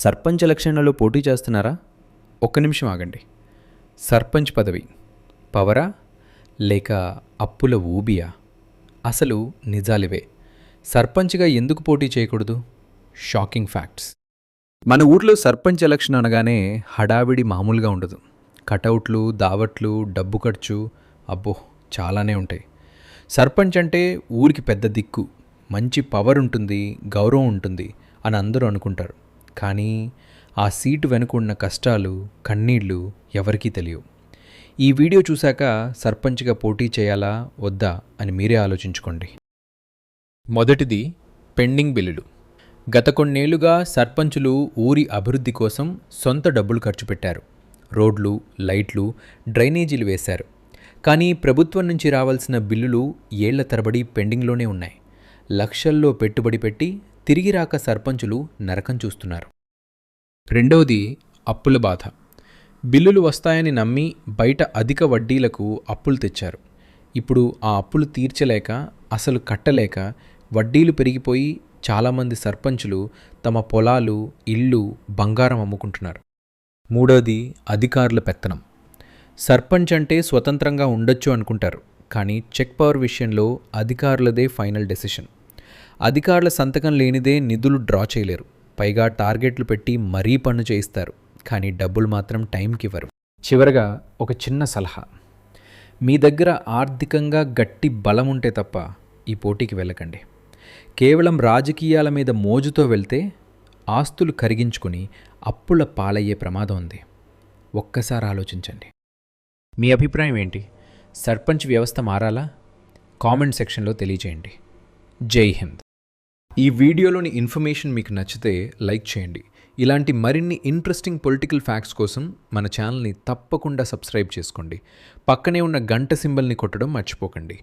సర్పంచ్ ఎలక్షన్లలో పోటీ చేస్తున్నారా? ఒక్క నిమిషం ఆగండి. సర్పంచ్ పదవి పవరా లేక అప్పుల ఊబియా? అసలు నిజాలివే. సర్పంచ్గా ఎందుకు పోటీ చేయకూడదు? Shocking facts. మన ఊర్లో సర్పంచ్ ఎలక్షన్ అనగానే హడావిడి మామూలుగా ఉండదు. కటౌట్లు దావట్లు డబ్బు ఖర్చు అబ్బో చాలానే ఉంటాయి. సర్పంచ్ అంటే ఊరికి పెద్ద దిక్కు. మంచి పవర్ ఉంటుంది గౌరవం ఉంటుంది అని అందరూ అనుకుంటారు. కానీ ఆ సీటు వెనుక ఉన్న కష్టాలు కన్నీళ్ళు ఎవరికీ తెలియవు. ఈ వీడియో చూశాక సర్పంచ్గా పోటీ చేయాలా వద్దా అని మీరే ఆలోచించుకోండి. మొదటిది పెండింగ్ బిల్లులు. గత కొన్నేళ్ళుగా సర్పంచులు ఊరి అభివృద్ధి కోసం సొంత డబ్బులు ఖర్చు పెట్టారు. రోడ్లు లైట్లు డ్రైనేజీలు వేశారు. కానీ ప్రభుత్వం నుంచి రావాల్సిన బిల్లులు ఏళ్ళ తరబడి పెండింగ్లోనే ఉన్నాయి. లక్షల్లో పెట్టుబడి పెట్టి తిరిగి రాక సర్పంచులు నరకం చూస్తున్నారు. రెండవది అప్పుల బాధ. బిల్లులు వస్తాయని నమ్మి బయట అధిక వడ్డీలకు అప్పులు తెచ్చారు. ఇప్పుడు ఆ అప్పులు తీర్చలేక అసలు కట్టలేక వడ్డీలు పెరిగిపోయి చాలామంది సర్పంచులు తమ పొలాలు ఇళ్ళు బంగారం అమ్ముకుంటున్నారు. మూడోది అధికారుల పెత్తనం. సర్పంచ్ అంటే స్వతంత్రంగా ఉండొచ్చు అనుకుంటారు కానీ చెక్ పవర్ విషయంలో అధికారులదే ఫైనల్ డెసిషన్. అధికారుల సంతకం లేనిదే నిధులు డ్రా చేయలేరు. పైగా టార్గెట్లు పెట్టి మరీ పన్ను చేయిస్తారు. కానీ డబ్బులు మాత్రం టైంకి ఇవ్వరు. చివరగా ఒక చిన్న సలహా. మీ దగ్గర ఆర్థికంగా గట్టి బలం ఉంటే తప్ప ఈ పోటీకి వెళ్ళకండి. కేవలం రాజకీయాల మీద మోజుతో వెళ్తే ఆస్తులు కరిగించుకుని అప్పుల పాలయ్యే ప్రమాదం ఉంది. ఒక్కసారి ఆలోచించండి. మీ అభిప్రాయం ఏంటి? సర్పంచ్ వ్యవస్థ మారాలా? కామెంట్ సెక్షన్లో తెలియజేయండి. జై హింద్. ఈ వీడియోలోని ఇన్ఫర్మేషన్ మీకు నచ్చితే లైక్ చేయండి. ఇలాంటి మరిన్ని ఇంట్రెస్టింగ్ పొలిటికల్ ఫ్యాక్ట్స్ కోసం మన ఛానల్ని తప్పకుండా సబ్స్క్రైబ్ చేసుకోండి. పక్కనే ఉన్న గంట సింబల్ని కొట్టడం మర్చిపోకండి.